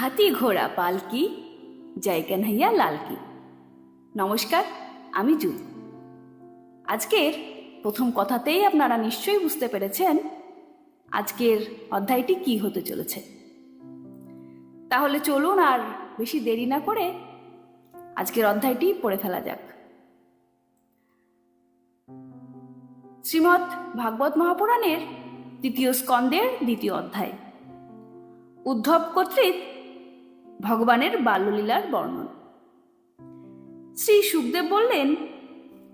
হাতি ঘোড়া পালকি, জয় কানহাইয়া লালকি। নমস্কার, আমি জু আজকের প্রথম কথাতেই আপনারা নিশ্চয়ই বুঝতে পেরেছেন আজকের অধ্যায়টি কি হতে চলেছে। তাহলে চলুন আর বেশি দেরি না করে আজকের অধ্যায়টি পড়ে ফেলা যাক। শ্রীমৎ ভাগবত মহাপুরাণের দ্বিতীয় স্কন্দের দ্বিতীয় অধ্যায়। উদ্ধব কর্তৃক ভগবানের বাল্যলীলার বর্ণন। শ্রী সুখদেব বললেন,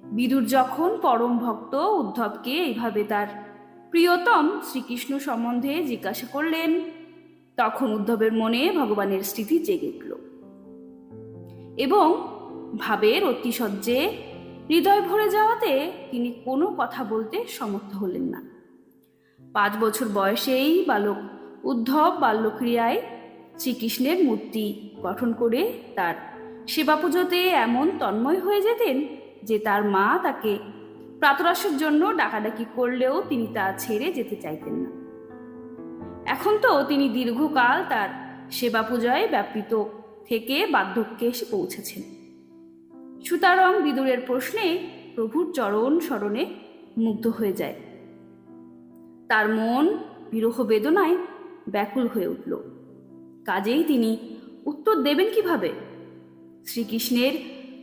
বিদুর যখন পরম ভক্ত উদ্ধবকে এইভাবে তার প্রিয়তম শ্রীকৃষ্ণ সম্বন্ধে জিজ্ঞাসা করলেন, তখন উদ্ধবের মনে ভগবানের স্মৃতি জেগে উঠল। এবং ভাবের অতিশয্যে হৃদয় ভরে যাওয়াতে তিনি কোনো কথা বলতে সমর্থ হলেন না। পাঁচ বছর বয়সেই বালক উদ্ধব বাল্যক্রিয়ায় শ্রীকৃষ্ণের মূর্তি গঠন করে তার সেবা পুজোতে এমন তন্ময় হয়ে যেতেন যে তার মা তাকে প্রাতরাসের জন্য ডাকাডাকি করলেও তিনি তা ছেড়ে যেতে চাইতেন না। এখন তো তিনি দীর্ঘকাল তার সেবা পূজায় ব্যাপৃত থেকে বার্ধক্যে এসে পৌঁছেছেন। সুতরাং বিদুরের প্রশ্নে প্রভুর চরণ স্মরণে মুগ্ধ হয়ে যায়। তার মন বিরহ বেদনায় ব্যাকুল হয়ে উঠল। কাজেই তিনি উত্তর দেবেন কীভাবে? শ্রীকৃষ্ণের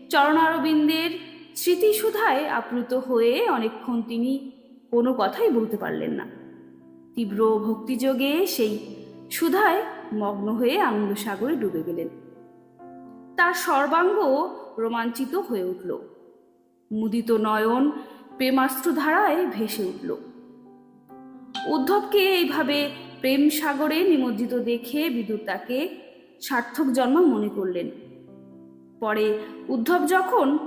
চরণারবিন্দের স্মৃতিসুধায় আপ্লুত হয়ে অনেকক্ষণ তিনি কোনো কথাই বলতে পারলেন না। তীব্র ভক্তিযোগে সেই সুধায় মগ্ন হয়ে আনন্দ সাগরে ডুবে গেলেন। তার সর্বাঙ্গ রোমাঞ্চিত হয়ে উঠল। মুদিত নয়ন প্রেমাস্ত্র ধারায় ভেসে উঠল। উদ্ধবকে এইভাবে প্রেম সাগরে নিমজ্জিত দেখে বিদুর তাকে সার্থক জন্ম মনে করলেন। পরে উদ্ধব যখন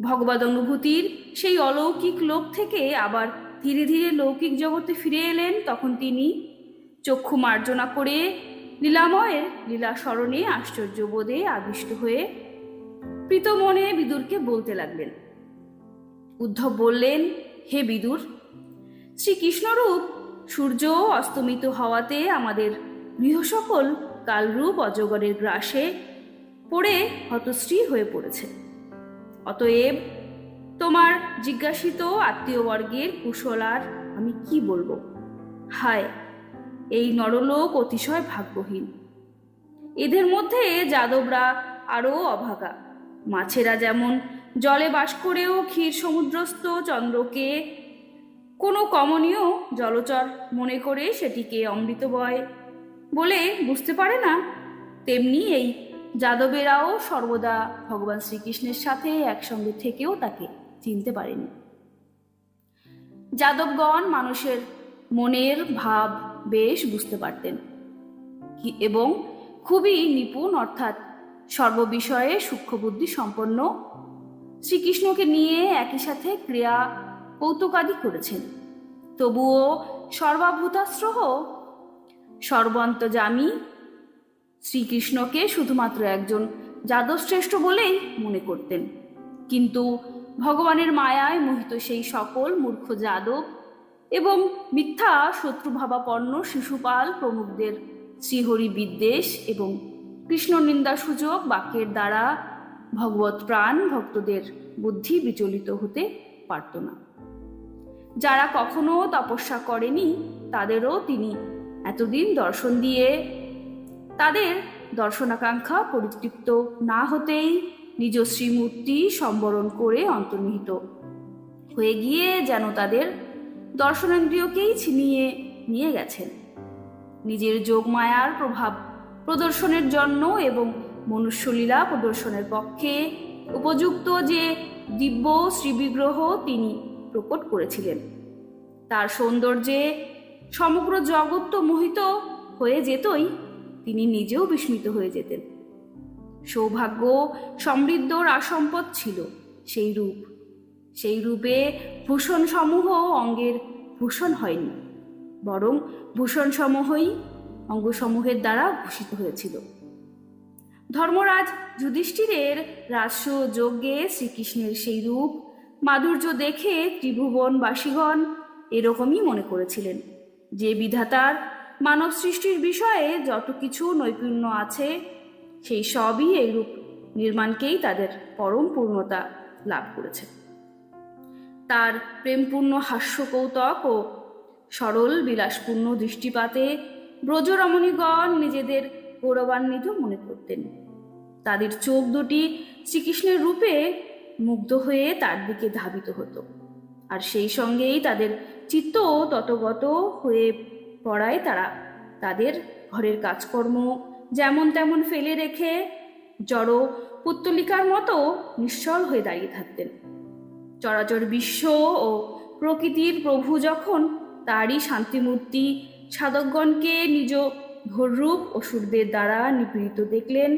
ভগবদ অনুভূতির সেই অলৌকিক লোক থেকে আবার ধীরে ধীরে লৌকিক জগতে ফিরে এলেন, তখন তিনি চক্ষু মার্জনা করে লীলাময়ের লীলা স্মরণে আশ্চর্য বোধে আবিষ্ট হয়ে প্রীতমনে বিদুরকে বলতে লাগলেন। উদ্ধব বললেন, হে বিদুর, শ্রীকৃষ্ণরূপ সূর্য অস্তমিত হওয়াতে আমাদের গৃহ সকল কালরূপ অজগরের গ্রাসে পড়ে হতশ্রী হয়ে পড়েছে। অতএব তোমার জিজ্ঞাসিত আত্মীয়বর্গের কুশল আর আমি কি বলব? হায়, এই নরলোক অতিশয় ভাগ্যহীন। এদের মধ্যে যাদবরা আরও অভাগা। মাছেরা যেমন জলে বাস করেও ক্ষীর সমুদ্রস্থ চন্দ্রকে কোনো কমনীয় জলচর মনে করে সেটিকে অমৃত বয় বলে বুঝতে পারে না। তেমনি এই যাদবেরাও সর্বদা ভগবান শ্রীকৃষ্ণের সাথে একসঙ্গে থেকেও তাকে চিনতে পারেনি। যাদবগণ মানুষের মনের ভাব বেশ বুঝতে পারতেন এবং খুবই নিপুণ অর্থাৎ সর্ববিষয়ে সূক্ষ্মবুদ্ধি সম্পন্ন। শ্রীকৃষ্ণকে নিয়ে একই সাথে ক্রিয়া কৌতুকাদি করেছেন। তবুও সর্বাভূতাশ্রহ সর্বান্তজামী শ্রীকৃষ্ণকে শুধুমাত্র একজন যাদবশ্রেষ্ঠ বলেই মনে করতেন। কিন্তু ভগবানের মায়ায় মোহিত সেই সকল মূর্খ যাদব এবং মিথ্যা শত্রুভাবাপন্ন শিশুপাল প্রমুখদের শ্রীহরি বিদ্বেষ এবং কৃষ্ণ নিন্দা সুযোগ বাক্যের দ্বারা ভগবত প্রাণ ভক্তদের বুদ্ধি বিচলিত হতে পারত না। যারা কখনো তপস্যা করেনি, তাদেরও তিনি এতদিন দর্শন দিয়ে তাদের দর্শনাকাঙ্ক্ষা পরিতৃপ্ত না হতেই নিজ শ্রীমূর্তি সম্বরণ করে অন্তর্নিহিত। হয়ে গিয়ে যেন তাদের দর্শনেন্দ্রিয়কেই ছিনিয়ে নিয়ে গেছেন। নিজের যোগমায়ার প্রভাব প্রদর্শনের জন্য এবং মনুষ্যলীলা প্রদর্শনের পক্ষে উপযুক্ত যে দিব্য শ্রীবিগ্রহ তিনি প্রকট করেছিলেন। তার সৌন্দর্যে সমগ্র জগৎ তো মোহিত হয়ে যেতই, তিনি নিজেও বিস্মিত হয়ে যেতেন। সৌভাগ্য সমৃদ্ধ আসম্পদ ছিল সেই রূপ। সেই রূপে ভূষণ সমূহ অঙ্গের ভূষণ হয়নি, বরং ভূষণ সমূহই অঙ্গসমূহের দ্বারা ভূষিত হয়েছিল। ধর্মরাজ যুধিষ্ঠিরের রাস্য যজ্ঞে শ্রীকৃষ্ণের সেই রূপ মাধুর্য দেখে ত্রিভুবনবাসীগণ এরকমই মনে করেছিলেন। যে বিধাতার মানব সৃষ্টির বিষয়ে যত কিছু নৈপুণ্য আছে, সেই সবই এইরূপ নির্মাণকেই তাদের পরম পূর্ণতা লাভ করেছে। তার প্রেমপূর্ণ হাস্যকৌতক ও সরল বিলাসপূর্ণ দৃষ্টিপাতে ব্রজরমণীগণ নিজেদের গৌরবান্বিত মনে করতেন। তাদের চোখ দুটি শ্রীকৃষ্ণের রূপে মুগ্ধ হয়ে তার দিকে ধাবিত হতো। আর সেই সঙ্গেই তাদের চিত্ত ততগত হয়ে পড়ায় তারা। তাদের ঘরের কাজকর্ম যেমন তেমন ফেলে রেখে জড় পুত্তলিকার মতো নিশ্চল হয়ে দাঁড়িয়ে থাকতেন। চরাচর বিশ্ব ও প্রকৃতির প্রভু যখন তারই শান্তিমূর্তি সাধকগণকে নিজ ভোররূপ অসুরদের দ্বারা নিপীড়িত দেখলেন,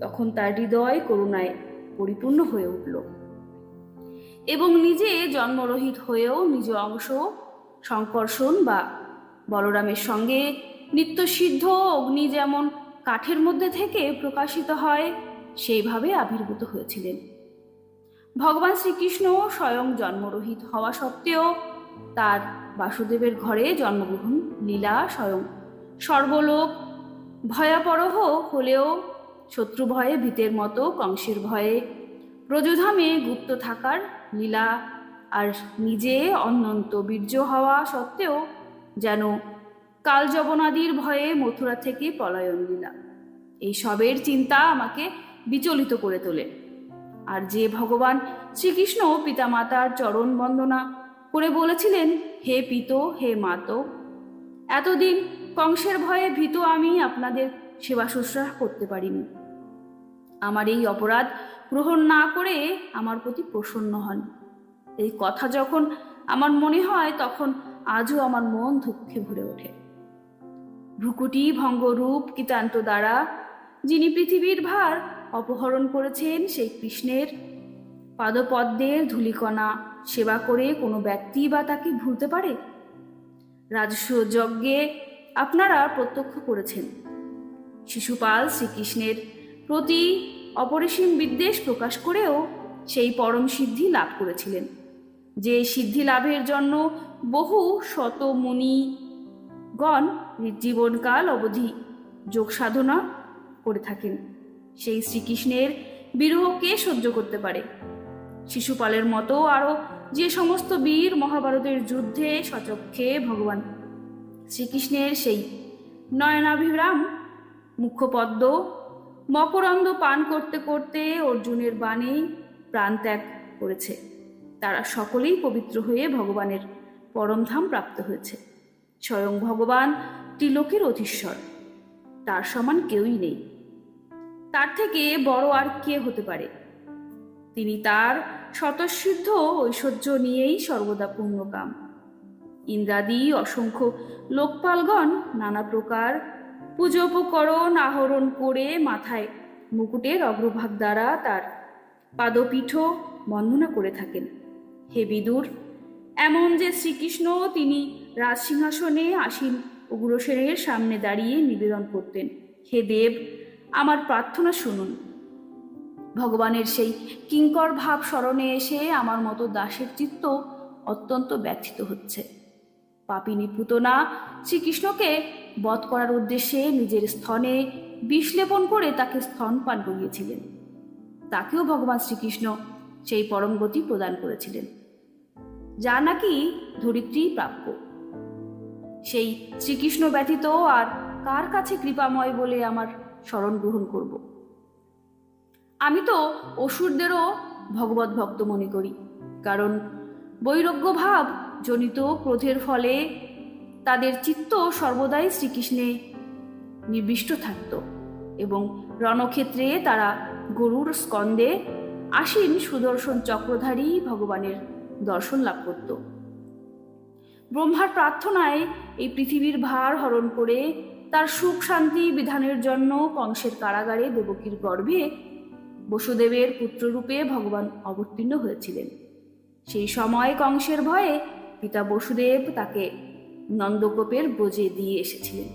তখন তার হৃদয় করুণায় পরিপূর্ণ হয়ে উঠল। এবং নিজে জন্মরহিত হয়েও নিজ অংশ, সংকর্ষণ বা বলরামের সঙ্গে নিত্যসিদ্ধ অগ্নি যেমন কাঠের মধ্যে থেকে প্রকাশিত হয়, সেইভাবে আবির্ভূত হয়েছিলেন। ভগবান শ্রীকৃষ্ণ স্বয়ং জন্মরহিত হওয়া সত্ত্বেও তার বাসুদেবের ঘরে জন্মগ্রহণ লীলা স্বয়ং সর্বলোক ভয়াপরহ হলেও শত্রু ভয়ে, ভীতের মতো কংসের ভয়ে। ব্রজধামে গুপ্ত থাকার লীলা, আর নিজে অনন্ত বীর্য হওয়া সত্ত্বেও যেন কালযবনাদির ভয়ে মথুরা থেকে পলায়ন লীলা। এই সবের চিন্তা আমাকে বিচলিত করে তোলে। আর যে ভগবান শ্রীকৃষ্ণ পিতামাতার চরণ বন্দনা করে বলেছিলেন, হে পিত, হে মাত, এতদিন কংসের ভয়ে ভীত আমি আপনাদের সেবা শুশ্রূষা করতে পারিনি। আমার এই অপরাধ গ্রহণ না করে আমার প্রতি প্রসন্ন হন। এই কথা যখন আমার মনে হয়, তখন আজও আমার মন দুঃখে ভরে ওঠে। ভ্রুকুটি ভঙ্গরূপ কিতান্ত দ্বারা যিনি পৃথিবীর ভার অপহরণ করেছেন সেই কৃষ্ণের পাদপদ্মের ধুলিকণা সেবা করে কোনো ব্যক্তি বা তাকে ভুলতে পারে? রাজস্ব যজ্ঞে আপনারা প্রত্যক্ষ করেছেন। শিশুপাল শ্রীকৃষ্ণের প্রতি অপরিসীম বিদ্বেষ প্রকাশ করেও সেই পরম সিদ্ধি লাভ করেছিলেন। যে সিদ্ধি লাভের জন্য বহু শত মুনিগণ জীবনকাল অবধি যোগ সাধনা করে থাকেন। সেই শ্রীকৃষ্ণের বিরহ কে সহ্য করতে পারে? শিশুপালের মতো আরও যে সমস্ত বীর মহাভারতের যুদ্ধে সচক্ষে ভগবান শ্রীকৃষ্ণের সেই নয়নাভিরাম মুখপদ্ম, মকরন্দ পান করতে করতে অর্জুনের বাণী প্রাণ ত্যাগ করেছে। তারা সকলেই পবিত্র হয়ে ভগবানের পরমধাম প্রাপ্ত হয়েছে। স্বয়ং ভগবান ত্রিলোকের অধীশ্বর, তার সমান কেউই নেই। তার থেকে বড় আর কে হতে পারে? তিনি তার স্বতঃসিদ্ধ ঐশ্বর্য নিয়েই সর্বদা পূর্ণকাম। ইন্দ্রাদি, অসংখ্য লোকপালগণ, নানা প্রকার পূজোপকরণ আহরণ করে মাথায় মুকুটের অগ্রভাগ দ্বারা তার পাদপীঠ বন্দনা করে থাকেন। হে বিদুর, এমন যে শ্রীকৃষ্ণ তিনি রাজসিংহাসনে আসীন উগ্রসেনের সামনে দাঁড়িয়ে নিবেদন করতেন, হে দেব, আমার প্রার্থনা শুনুন। ভগবানের সেই কিঙ্কর ভাব স্মরণে এসে আমার মতো দাসের চিত্ত অত্যন্ত ব্যথিত হচ্ছে। পাপিনী পুতনা শ্রীকৃষ্ণকে বধ করার উদ্দেশ্যে নিজের স্থনে বিষলেপন করে তাকে স্তন পান করিয়েছিলেন। তাকেও ভগবান শ্রীকৃষ্ণ সেই পরম গতি প্রদান করেছিলেন। যা নাকি ধরিত্রী প্রাপ্য। সেই শ্রীকৃষ্ণ ব্যতীত আর কার কাছে কৃপাময় বলে আমার স্মরণ গ্রহণ করব? আমি তো অসুরদেরও ভগবত ভক্ত মনে করি, কারণ বৈরগ্য ভাব জনিত ক্রোধের ফলে তাদের চিত্ত সর্বদাই শ্রীকৃষ্ণে নিবিষ্ট থাকত এবং রণক্ষেত্রে তারা গরুর স্কন্দে আসীন সুদর্শন চক্রধারী ভগবানের দর্শন লাভ করত। ব্রহ্মার প্রার্থনায় এই পৃথিবীর ভার হরণ করে তার সুখ শান্তি বিধানের জন্য কংসের কারাগারে দেবকীর গর্ভে বসুদেবের পুত্ররূপে ভগবান অবতীর্ণ হয়েছিলেন। সেই সময় কংসের ভয়ে পিতা বসুদেব তাকে নন্দগোপের ব্রজে দিয়ে এসেছিলেন।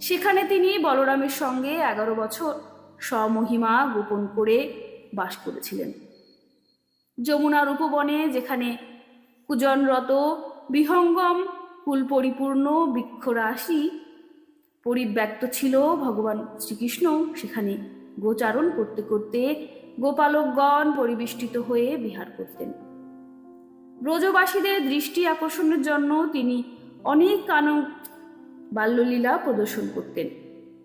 সেখানে তিনি বলরামের সঙ্গে এগারো বছর স্বমহিমা গোপন করে বাস করেছিলেন। যমুনার উপবনে যেখানে কুজনরত বিহঙ্গম ফুল পরিপূর্ণ বৃক্ষরাশি পরিব্যক্ত ছিল ভগবান শ্রীকৃষ্ণ, সেখানে গোচারণ করতে করতে গোপালকগণ পরিবেষ্টিত হয়ে বিহার করতেন। ব্রজবাসীদের দৃষ্টি আকর্ষণের জন্য তিনি অনেক কানক বাল্যলীলা প্রদর্শন করতেন।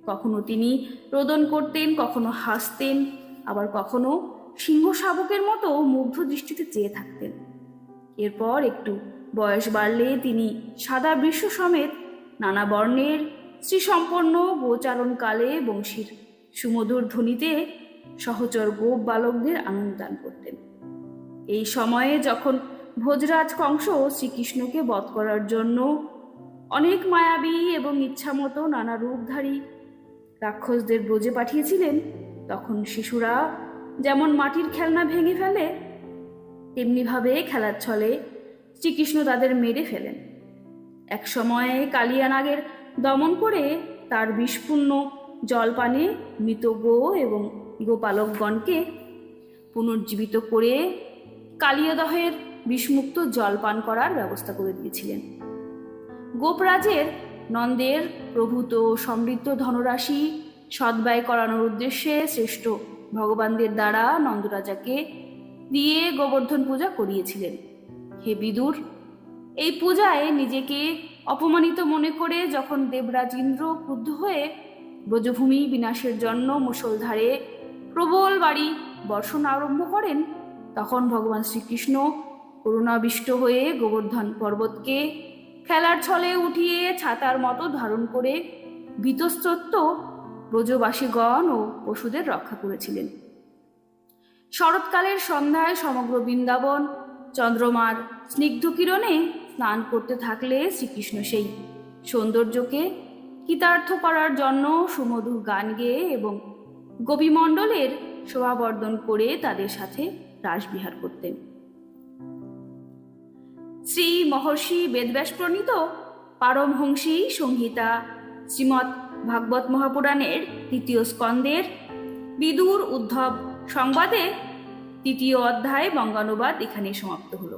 কখনো তিনি রোদন করতেন, কখনো হাসতেন, আবার কখনো সিংহ শাবকের মতো মুগ্ধ দৃষ্টিতে চেয়ে থাকতেন। এরপর একটু বয়স বাড়লে তিনি সাদা বিশ্ব সমেত নানা বর্ণের শ্রীসম্পন্ন গোচারণকালে বংশীর সুমধুর ধ্বনিতে সহচর গোপ বালকদের আনন্দ দান করতেন। এই সময়ে যখন ভোজরাজ কংস শ্রীকৃষ্ণকে বধ করার জন্য অনেক মায়াবী এবং ইচ্ছামতো নানা রূপধারী রাক্ষসদের ব্রজে পাঠিয়েছিলেন। তখন শিশুরা যেমন মাটির খেলনা ভেঙে ফেলে, তেমনিভাবে খেলার ছলে শ্রীকৃষ্ণ তাদের মেরে ফেলেন। এক সময়ে কালিয়ানাগের দমন করে তার বিষপূর্ণ জলপানে মৃত গো এবং গোপালকগণকে পুনর্জীবিত করে কালিয়াদহের বিষমুক্ত জল পান করার ব্যবস্থা করে দিয়েছিলেন। গোপরাজের নন্দের প্রভূত সমৃদ্ধ ধনরাশি সদ্ব্যয় করানোর উদ্দেশ্যে শ্রেষ্ঠ ভগবানদের দ্বারা নন্দরাজাকে দিয়ে গোবর্ধন পূজা করিয়েছিলেন। হে বিদুর, এই পূজায় নিজেকে অপমানিত মনে করে যখন দেবরাজ ইন্দ্র ক্রুদ্ধ হয়ে ব্রজভূমি বিনাশের জন্য মুষলধারে প্রবল বাড়ি বর্ষণ আরম্ভ করেন, তখন ভগবান শ্রীকৃষ্ণ করুণাবিষ্ট হয়ে গোবর্ধন পর্বতকে খেলার ছলে উঠিয়ে ছাতার মতো ধারণ করে ভীতস্ত্রত্ব ব্রজবাসীগণ ও পশুদের রক্ষা করেছিলেন। শরৎকালের সন্ধ্যায় সমগ্র বৃন্দাবন চন্দ্রমার স্নিগ্ধ কিরণে স্নান করতে থাকলে শ্রীকৃষ্ণ সেই সৌন্দর্যকে কৃতার্থ করার জন্য সুমধুর গান গেয়ে এবং গোপীমণ্ডলের শোভাবর্ধন করে তাদের সাথে রাসবিহার করতেন। শ্রী মহর্ষি বেদব্যাস প্রণীত পারমহংসী সংহিতা, শ্রীমৎ ভাগবত মহাপুরাণের তৃতীয় স্কন্দের বিদুর উদ্ধব সংবাদে তৃতীয় অধ্যায় বঙ্গানুবাদ এখানে সমাপ্ত হলো।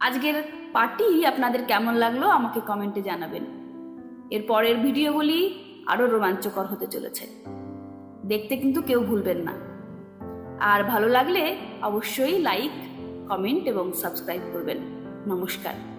আজকের পার্টি আপনাদের কেমন লাগল আমাকে কমেন্টে জানাবেন। এর পরের ভিডিওগুলি আরও রোমাঞ্চকর হতে চলেছে। দেখতে কিন্তু কেউ ভুলবেন না। আর ভালো লাগলে অবশ্যই লাইক কমেন্ট এবং সাবস্ক্রাইব করবেন। নমস্কার।